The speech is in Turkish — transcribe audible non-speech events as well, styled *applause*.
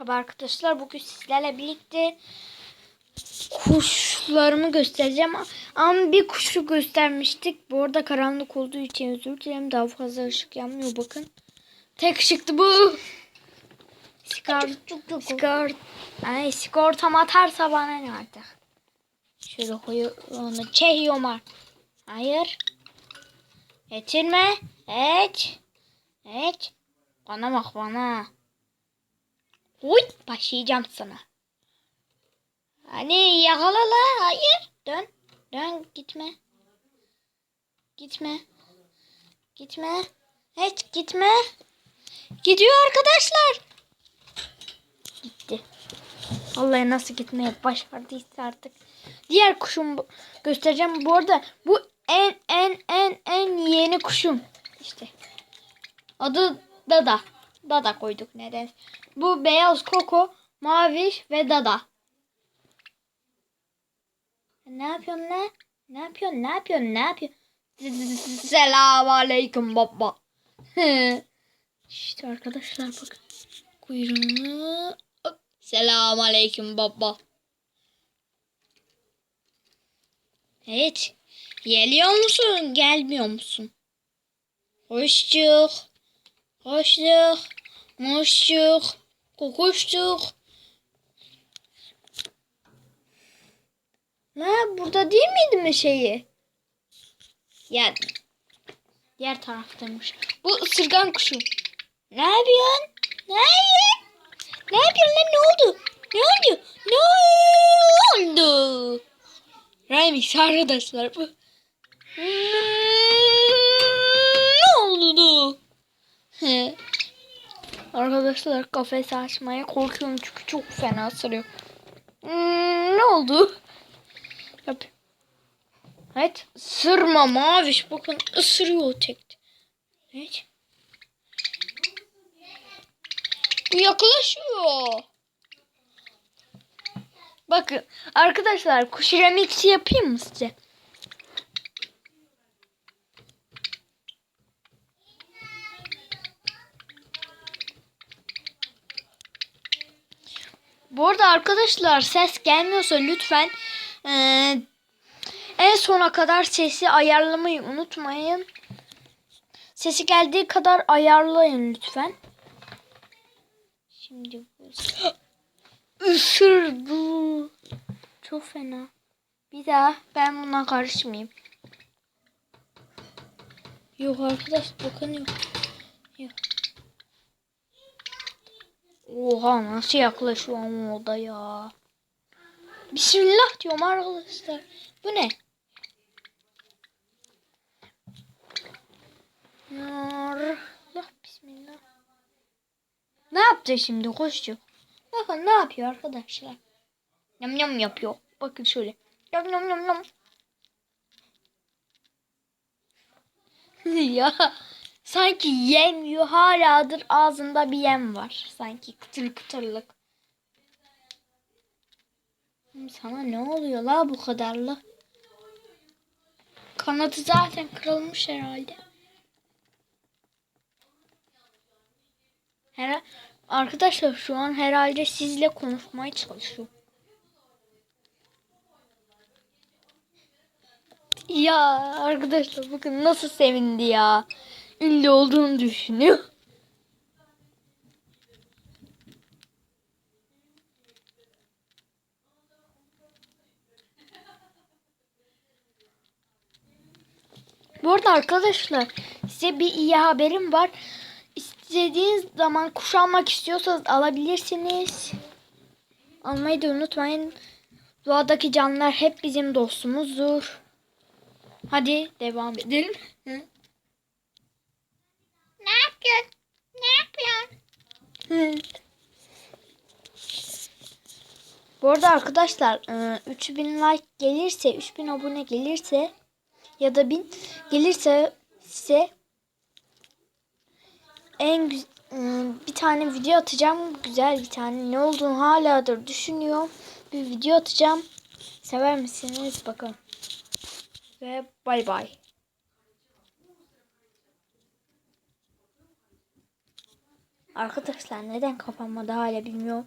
Merhaba arkadaşlar bugün sizlerle birlikte kuşlarımı göstereceğim ama bir kuşu göstermiştik. Bu arada karanlık olduğu için özür dilerim daha fazla ışık yanmıyor bakın. Tek ışıktı bu. Skor, skor, ay sigortam atarsa bana ne artık. Şöyle koyu onu çekiyorum artık. Hayır. Getirme. Et. Et. Bana bak bana. Uy başlayacağım sana. Hani yakala la. Hayır. Dön. Dön gitme. Gitme. Gitme. Hiç gitme. Gidiyor arkadaşlar. Gitti. Vallahi nasıl gitmeye başardıysa artık. Diğer kuşum göstereceğim. Bu arada bu en en en en yeni kuşum. İşte. Adı Dada. Dada koyduk neden? Bu beyaz koko, maviş ve Dada. Ne yapıyorsun ne? Ne yapıyorsun? Ne yapıyorsun? Ne yapıyorsun? Selamun aleyküm baba. *laughs* işte arkadaşlar bakın. Kuyruğunu. Hop. Selamun aleyküm baba. Evet. Geliyor musun? Gelmiyor musun? Hoşçuk. Hoşçuk. Hoşçuk. Kokuşçuk. Ne? Burada değil miydi mi şeyi? Ya diğer taraftaymış. Bu ısırgan kuşu. Ne yapıyorsun? Ne yapıyorsun? Ne yapıyorsun lan? Ne oldu? Ne oldu? Ne oldu? Remix arkadaşlar bu. Ne oldu? He. Arkadaşlar kafesi açmaya korkuyorum çünkü çok fena ısırıyor. Hmm, ne oldu? Yap. Evet. Sırma maviş. Bakın ısırıyor tek. Evet. Yaklaşıyor. Bakın arkadaşlar kuş remix'i yapayım mı size? Bu arada arkadaşlar ses gelmiyorsa lütfen eee, en sona kadar sesi ayarlamayı unutmayın. Sesi geldiği kadar ayarlayın lütfen. Şimdi bu *gasps* ısırdı. Çok fena. Bir daha ben buna karışmayayım. Yok arkadaş bakın yok. Yok. Oha nasıl yaklaşıyor ama o da ya. Bismillah diyorum arkadaşlar. Bu ne? Allah bismillah. Ne yaptı şimdi koşcu? Bakın ne yapıyor arkadaşlar. Yam yam yapıyor. Bakın şöyle. Yam yam yam yam. *laughs* ya sanki yemiyor haladır ağzında bir yem var. Sanki kıtır kıtırlık. Sana ne oluyor la bu kadarla? Kanatı zaten kırılmış herhalde. Her Arkadaşlar şu an herhalde sizle konuşmaya çalışıyor. Ya arkadaşlar bakın nasıl sevindi ya. Ünlü olduğunu düşünüyor. Bu arada arkadaşlar size bir iyi haberim var. İstediğiniz zaman kuş almak istiyorsanız alabilirsiniz. Almayı da unutmayın. Doğadaki canlılar hep bizim dostumuzdur. Hadi devam edelim. Hı? Yapıyorsun? Ne yapıyorsun? Bu arada arkadaşlar e, 3000 like gelirse 3000 abone gelirse ya da 1000 gelirse size en ıı, bir tane video atacağım. Güzel bir tane. Ne olduğunu haladır düşünüyorum. Bir video atacağım. Sever misiniz? Bakın. Ve bay bay. Arkadaşlar neden kapanmadı hala bilmiyorum.